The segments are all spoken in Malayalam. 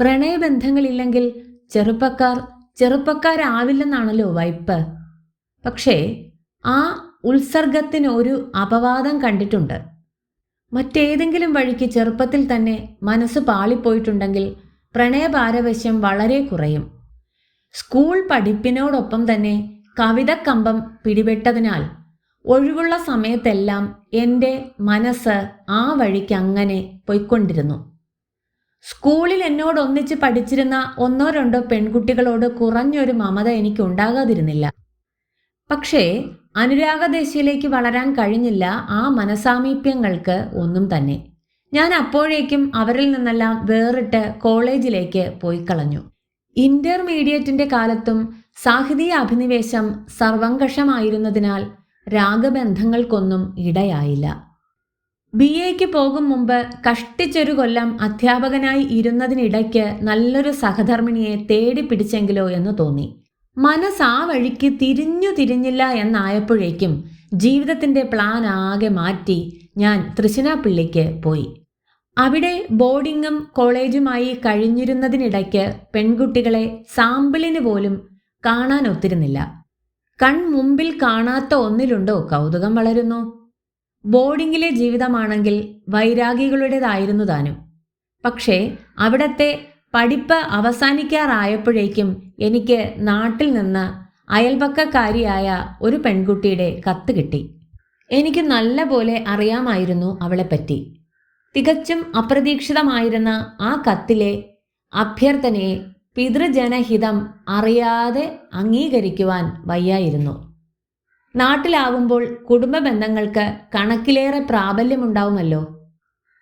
പ്രണയബന്ധങ്ങളില്ലെങ്കിൽ ചെറുപ്പക്കാർ ചെറുപ്പക്കാരാവില്ലെന്നാണല്ലോ വൈപ്പ്. പക്ഷേ ആ ഉത്സർഗത്തിന് ഒരു അപവാദം കണ്ടിട്ടുണ്ട്. മറ്റേതെങ്കിലും വഴിക്ക് ചെറുപ്പത്തിൽ തന്നെ മനസ്സ് പാളിപ്പോയിട്ടുണ്ടെങ്കിൽ പ്രണയപാരവശ്യം വളരെ കുറയും. സ്കൂൾ പഠിപ്പിനോടൊപ്പം തന്നെ കവിതക്കമ്പം പിടിപെട്ടതിനാൽ ഒഴിവുള്ള സമയത്തെല്ലാം എന്റെ മനസ്സ് ആ വഴിക്ക് അങ്ങനെ പൊയ്ക്കൊണ്ടിരുന്നു. സ്കൂളിൽ എന്നോട് ഒന്നിച്ച് പഠിച്ചിരുന്ന ഒന്നോ രണ്ടോ പെൺകുട്ടികളോട് കുറഞ്ഞൊരു മമത എനിക്ക് ഉണ്ടാകാതിരുന്നില്ല. പക്ഷേ അനുരാഗദേശയിലേക്ക് വളരാൻ കഴിഞ്ഞില്ല ആ മനസാമീപ്യങ്ങൾക്ക് ഒന്നും തന്നെ. ഞാൻ അപ്പോഴേക്കും അവരിൽ നിന്നെല്ലാം വേറിട്ട് കോളേജിലേക്ക് പോയി കളഞ്ഞു. ഇന്റർമീഡിയറ്റിന്റെ കാലത്തും സാഹിതീയ അഭിനിവേശം സർവങ്കഷമായിരുന്നതിനാൽ രാഗബന്ധങ്ങൾക്കൊന്നും ഇടയായില്ല. ബി എക്ക് പോകും മുമ്പ് കഷ്ടിച്ചൊരു കൊല്ലം അധ്യാപകനായി ഇരുന്നതിനിടയ്ക്ക് നല്ലൊരു സഹധർമ്മിണിയെ തേടി പിടിച്ചെങ്കിലോ എന്ന് തോന്നി. മനസ്സ് ആ വഴിക്ക് തിരിഞ്ഞു തിരിഞ്ഞില്ല എന്നായപ്പോഴേക്കും ജീവിതത്തിന്റെ പ്ലാൻ ആകെ മാറ്റി ഞാൻ തൃശ്ശിനാപ്പിള്ളിക്ക് പോയി. അവിടെ ബോർഡിങ്ങും കോളേജുമായി കഴിഞ്ഞിരുന്നതിനിടയ്ക്ക് പെൺകുട്ടികളെ സാമ്പിളിന് പോലും കാണാൻ ഒത്തിരുന്നില്ല. കൺമുമ്പിൽ കാണാത്ത ഒന്നിലുണ്ടോ കൗതുകം വളരുന്നു? ബോർഡിങ്ങിലെ ജീവിതമാണെങ്കിൽ വൈരാഗികളുടേതായിരുന്നു താനും. പക്ഷേ അവിടത്തെ പഠിപ്പ് അവസാനിക്കാറായപ്പോഴേക്കും എനിക്ക് നാട്ടിൽ നിന്ന് അയൽപക്കക്കാരിയായ ഒരു പെൺകുട്ടിയുടെ കത്ത് കിട്ടി. എനിക്ക് നല്ല പോലെ അറിയാമായിരുന്നു അവളെപ്പറ്റി. തികച്ചും അപ്രതീക്ഷിതമായിരുന്ന ആ കത്തിലെ അഭ്യർത്ഥനയെ പിതൃജനഹിതം അറിയാതെ അംഗീകരിക്കുവാൻ വയ്യായിരുന്നു. നാട്ടിലാവുമ്പോൾ കുടുംബ ബന്ധങ്ങൾക്ക് കണക്കിലേറെ പ്രാബല്യമുണ്ടാവുമല്ലോ.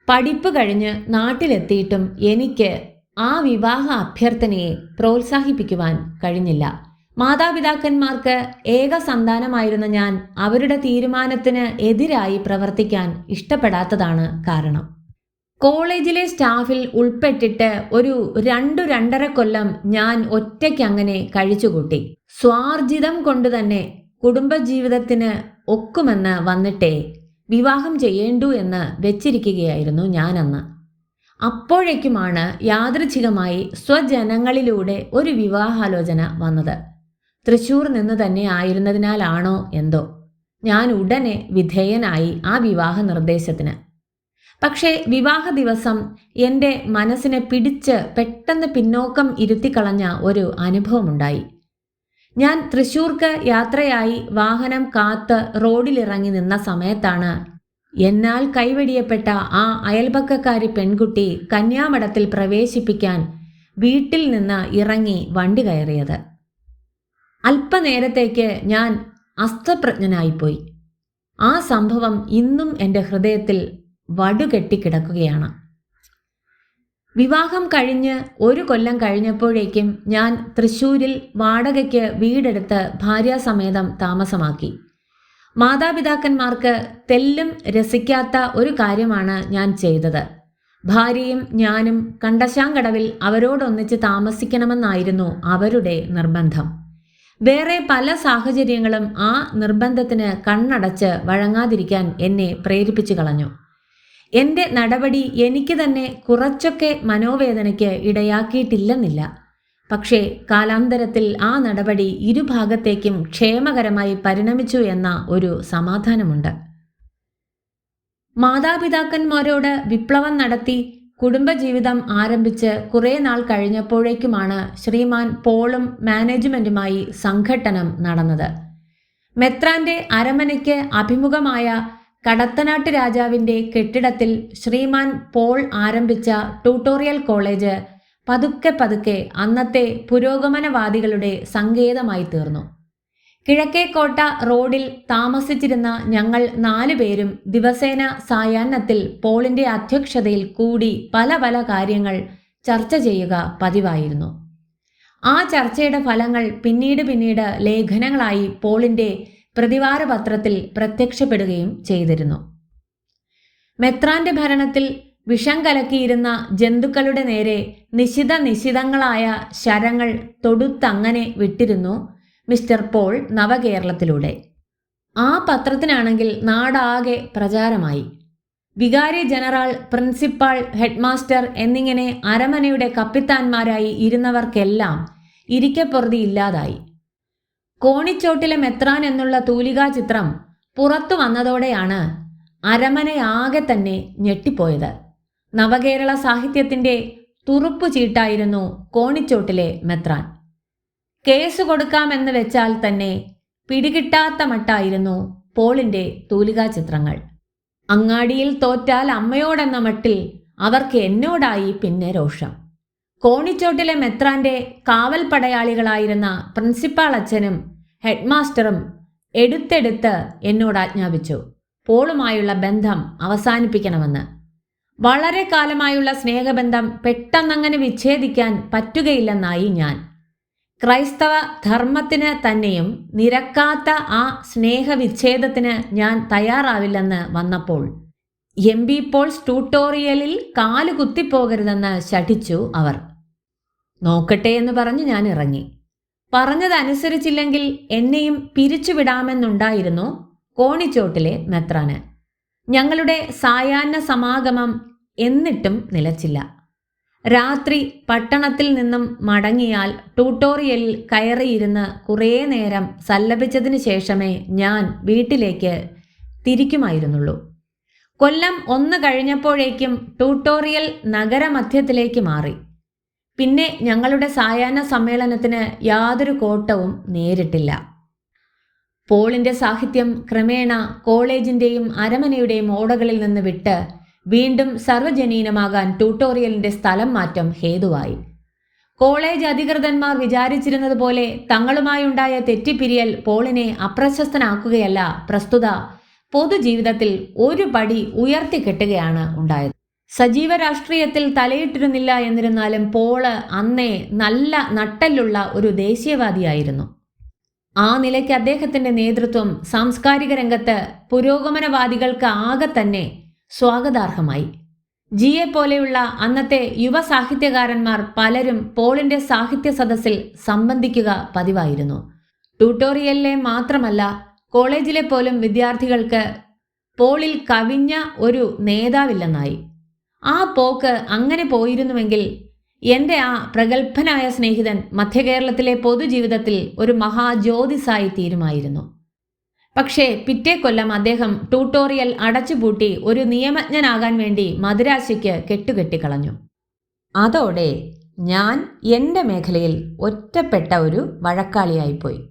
പഠിപ്പ് കഴിഞ്ഞ് നാട്ടിലെത്തിയിട്ടും എനിക്ക് ആ വിവാഹ അഭ്യർത്ഥനയെ പ്രോത്സാഹിപ്പിക്കുവാൻ കഴിഞ്ഞില്ല. മാതാപിതാക്കന്മാർക്ക് ഏക സന്താനമായിരുന്ന ഞാൻ അവരുടെ തീരുമാനത്തിന് എതിരായി പ്രവർത്തിക്കാൻ ഇഷ്ടപ്പെടാത്തതാണ് കാരണം. കോളേജിലെ സ്റ്റാഫിൽ ഉൾപ്പെട്ടിട്ട് ഒരു രണ്ടു രണ്ടര കൊല്ലം ഞാൻ ഒറ്റയ്ക്ക് അങ്ങനെ കഴിച്ചുകൂട്ടി. സ്വാർജിതം കൊണ്ട് തന്നെ കുടുംബജീവിതത്തിന് ഒക്കുമെന്ന് വന്നിട്ടേ വിവാഹം ചെയ്യേണ്ടു എന്ന് വെച്ചിരിക്കുകയായിരുന്നു ഞാനന്ന്. അപ്പോഴേക്കുമാണ് യാദൃച്ഛികമായി സ്വജനങ്ങളിലൂടെ ഒരു വിവാഹാലോചന വന്നത്. തൃശൂർ നിന്ന് തന്നെ ആയിരുന്നതിനാലാണോ എന്തോ. ഞാൻ ഉടനെ വിധേയനായി ആ വിവാഹ നിർദ്ദേശത്തിന്. പക്ഷേ വിവാഹ ദിവസം എന്റെ മനസ്സിനെ പിടിച്ച് പെട്ടെന്ന് പിന്നോക്കം ഇരുത്തിക്കളഞ്ഞ ഒരു അനുഭവമുണ്ടായി. ഞാൻ തൃശൂർക്ക് യാത്രയായി വാഹനം കാത്ത് റോഡിലിറങ്ങി നിന്ന സമയത്താണ് എന്നാൽ കൈവെടിയപ്പെട്ട ആ അയൽപക്കക്കാരി പെൺകുട്ടി കന്യാമഠത്തിൽ പ്രവേശിപ്പിക്കാൻ വീട്ടിൽ നിന്ന് ഇറങ്ങി വണ്ടി കയറിയത്. അല്പനേരത്തേക്ക് ഞാൻ അസ്തപ്രജ്ഞനായിപ്പോയി. ആ സംഭവം ഇന്നും എന്റെ ഹൃദയത്തിൽ വടുകെട്ടിക്കിടക്കുകയാണ്. വിവാഹം കഴിഞ്ഞ് ഒരു കൊല്ലം കഴിഞ്ഞപ്പോഴേക്കും ഞാൻ തൃശ്ശൂരിൽ വാടകയ്ക്ക് വീടെടുത്ത് ഭാര്യാസമേതം താമസമാക്കി. മാതാപിതാക്കന്മാർക്ക് തെല്ലും രസിക്കാത്ത ഒരു കാര്യമാണ് ഞാൻ ചെയ്തത്. ഭാര്യയും ഞാനും കണ്ടശാങ്കടവിൽ അവരോടൊന്നിച്ച് താമസിക്കണമെന്നായിരുന്നു അവരുടെ നിർബന്ധം. വേറെ പല സാഹചര്യങ്ങളും ആ നിർബന്ധത്തിന് കണ്ണടച്ച് വഴങ്ങാതിരിക്കാൻ എന്നെ പ്രേരിപ്പിച്ചു കളഞ്ഞു. എന്റെ നടപടി എനിക്ക് തന്നെ കുറച്ചൊക്കെ മനോവേദനയ്ക്ക് ഇടയാക്കിയിട്ടില്ലെന്നില്ല. പക്ഷേ കാലാന്തരത്തിൽ ആ നടപടി ഇരുഭാഗത്തേക്കും ക്ഷേമകരമായി പരിണമിച്ചു എന്ന ഒരു സമാധാനമുണ്ട്. മാതാപിതാക്കന്മാരോട് വിപ്ലവം നടത്തി കുടുംബജീവിതം ആരംഭിച്ച് കുറേ നാൾ കഴിഞ്ഞപ്പോഴേക്കുമാണ് ശ്രീമാൻ പോളും മാനേജ്മെന്റുമായി സംഘട്ടനം നടന്നത്. മെത്രാന്റെ അരമനയ്ക്ക് അഭിമുഖമായ കടത്തനാട്ട് രാജാവിന്റെ കെട്ടിടത്തിൽ ശ്രീമാൻ പോൾ ആരംഭിച്ച ട്യൂട്ടോറിയൽ കോളേജ് പതുക്കെ പതുക്കെ അന്നത്തെ പുരോഗമനവാദികളുടെ സങ്കേതമായി തീർന്നു. കിഴക്കേക്കോട്ട റോഡിൽ താമസിച്ചിരുന്ന ഞങ്ങൾ നാലു പേരും ദിവസേന സായാഹ്നത്തിൽ പോളിന്റെ അധ്യക്ഷതയിൽ കൂടി പല പല കാര്യങ്ങൾ ചർച്ച ചെയ്യുക പതിവായിരുന്നു. ആ ചർച്ചയുടെ ഫലങ്ങൾ പിന്നീട് പിന്നീട് ലേഖനങ്ങളായി പോളിന്റെ പ്രതിവാര പത്രത്തിൽ പ്രത്യക്ഷപ്പെടുകയും ചെയ്തിരുന്നു. മെത്രാന്റെ ഭരണത്തിൽ വിഷം കലക്കിയിരുന്ന ജന്തുക്കളുടെ നേരെ നിശിത നിശിതങ്ങളായ ശരങ്ങൾ തൊടുത്തങ്ങനെ വിട്ടിരുന്നു മിസ്റ്റർ പോൾ നവകേരളത്തിലൂടെ. ആ പത്രത്തിനാണെങ്കിൽ നാടാകെ പ്രചാരമായി. വികാരി ജനറൽ പ്രിൻസിപ്പാൾ ഹെഡ്മാസ്റ്റർ എന്നിങ്ങനെ അരമനയുടെ കപ്പിത്താന്മാരായി ഇരുന്നവർക്കെല്ലാം ഇരിക്കപ്പുറതി ഇല്ലാതായി. കോണിച്ചോട്ടിലെ മെത്രാൻ എന്നുള്ള തൂലികാ ചിത്രം പുറത്തു വന്നതോടെയാണ് അരമനയാകെ തന്നെ ഞെട്ടിപ്പോയത്. നവകേരള സാഹിത്യത്തിന്റെ തുറുപ്പു ചീട്ടായിരുന്നു കോണിച്ചോട്ടിലെ മെത്രാൻ. കേസ് കൊടുക്കാമെന്ന് വെച്ചാൽ തന്നെ പിടികിട്ടാത്ത മട്ടായിരുന്നു പോളിന്റെ തൂലികാ ചിത്രങ്ങൾ. അങ്ങാടിയിൽ തോറ്റാൽ അമ്മയോടെന്ന മട്ടിൽ അവർക്ക് എന്നോടായി പിന്നെ രോഷം. കോണിച്ചോട്ടിലെ മെത്രാന്റെ കാവൽ പടയാളികളായിരുന്ന പ്രിൻസിപ്പാൾ അച്ഛനും ഹെഡ്മാസ്റ്ററും എടുത്തെടുത്ത് എന്നോട് ആജ്ഞാപിച്ചു. പോളുമായുള്ള ബന്ധം അവസാനിപ്പിക്കണമെന്ന്. വളരെ കാലമായുള്ള സ്നേഹബന്ധം പെട്ടെന്നങ്ങനെ വിച്ഛേദിക്കാൻ പറ്റുകയില്ലെന്നായി ഞാൻ. ക്രൈസ്തവ ധർമ്മത്തിന് തന്നെയും നിരക്കാത്ത ആ സ്നേഹവിച്ഛേദത്തിന് ഞാൻ തയ്യാറാവില്ലെന്ന് വന്നപ്പോൾ എം ബി പോൾസ് ട്യൂട്ടോറിയലിൽ കാലുകുത്തിപ്പോകരുതെന്ന് ശഠിച്ചു അവർ. നോക്കട്ടെ എന്ന് പറഞ്ഞ് ഞാൻ ഇറങ്ങി. പറഞ്ഞതനുസരിച്ചില്ലെങ്കിൽ എന്നെയും പിരിച്ചുവിടാമെന്നുണ്ടായിരുന്നു കോണിച്ചോട്ടിലെ മെത്രാന്. ഞങ്ങളുടെ സായാഹ്ന സമാഗമം എന്നിട്ടും നിലച്ചില്ല. രാത്രി പട്ടണത്തിൽ നിന്നും മടങ്ങിയാൽ ട്യൂട്ടോറിയലിൽ കയറിയിരുന്ന് കുറേ നേരം സല്ലപിച്ചതിന് ശേഷമേ ഞാൻ വീട്ടിലേക്ക് തിരിക്കുമായിരുന്നുള്ളൂ. കൊല്ലം ഒന്ന് കഴിഞ്ഞപ്പോഴേക്കും ട്യൂട്ടോറിയൽ നഗരമധ്യത്തിലേക്ക് മാറി. പിന്നെ ഞങ്ങളുടെ സായാഹ്ന സമ്മേളനത്തിന് യാതൊരു കോട്ടവും നേരിട്ടില്ല. പോളിന്റെ സാഹിത്യം ക്രമേണ കോളേജിന്റെയും അരമനയുടെയും ഓടകളിൽ നിന്ന് വിട്ട് വീണ്ടും സർവജനീനമാകാൻ ട്യൂട്ടോറിയലിന്റെ സ്ഥലം മാറ്റം ഹേതുവായി. കോളേജ് അധികൃതന്മാർ വിചാരിച്ചിരുന്നത് പോലെ തങ്ങളുമായുണ്ടായ തെറ്റിപ്പിരിയൽ പോളിനെ അപ്രശസ്തനാക്കുകയല്ല പ്രസ്തുത പൊതുജീവിതത്തിൽ ഒരു പടി ഉയർത്തിക്കെട്ടുകയാണ് ഉണ്ടായത്. സജീവ രാഷ്ട്രീയത്തിൽ തലയിട്ടിരുന്നില്ല എന്നിരുന്നാലും പോൾ അന്നേ നല്ല നട്ടലുള്ള ഒരു ദേശീയവാദിയായിരുന്നു. ആ നിലയ്ക്ക് അദ്ദേഹത്തിന്റെ നേതൃത്വം സാംസ്കാരിക രംഗത്ത് പുരോഗമനവാദികൾക്ക് ആകെ തന്നെ സ്വാഗതാർഹമായി. ജിയെ പോലെയുള്ള അന്നത്തെ യുവ സാഹിത്യകാരന്മാർ പലരും പോളിന്റെ സാഹിത്യ സദസ്സിൽ സംബന്ധിക്കുക പതിവായിരുന്നു. ട്യൂട്ടോറിയലിലെ മാത്രമല്ല കോളേജിലെ പോലും വിദ്യാർത്ഥികൾക്ക് പോളിൽ കവിഞ്ഞ ഒരു നേതാവില്ലെന്നായി. ആ പോക്ക് അങ്ങനെ പോയിരുന്നുവെങ്കിൽ എന്റെ ആ പ്രഗത്ഭനായ സ്നേഹിതൻ മധ്യകേരളത്തിലെ പൊതുജീവിതത്തിൽ ഒരു മഹാജ്യോതിസായി തീരുമായിരുന്നു. പക്ഷേ പിറ്റേ കൊല്ലം അദ്ദേഹം ട്യൂട്ടോറിയൽ അടച്ചുപൂട്ടി ഒരു നിയമജ്ഞനാകാൻ വേണ്ടി മദുരാശിക്ക് കെട്ടുകെട്ടിക്കളഞ്ഞു. അതോടെ ഞാൻ എന്റെ മേഖലയിൽ ഒറ്റപ്പെട്ട ഒരു വഴക്കാളിയായിപ്പോയി.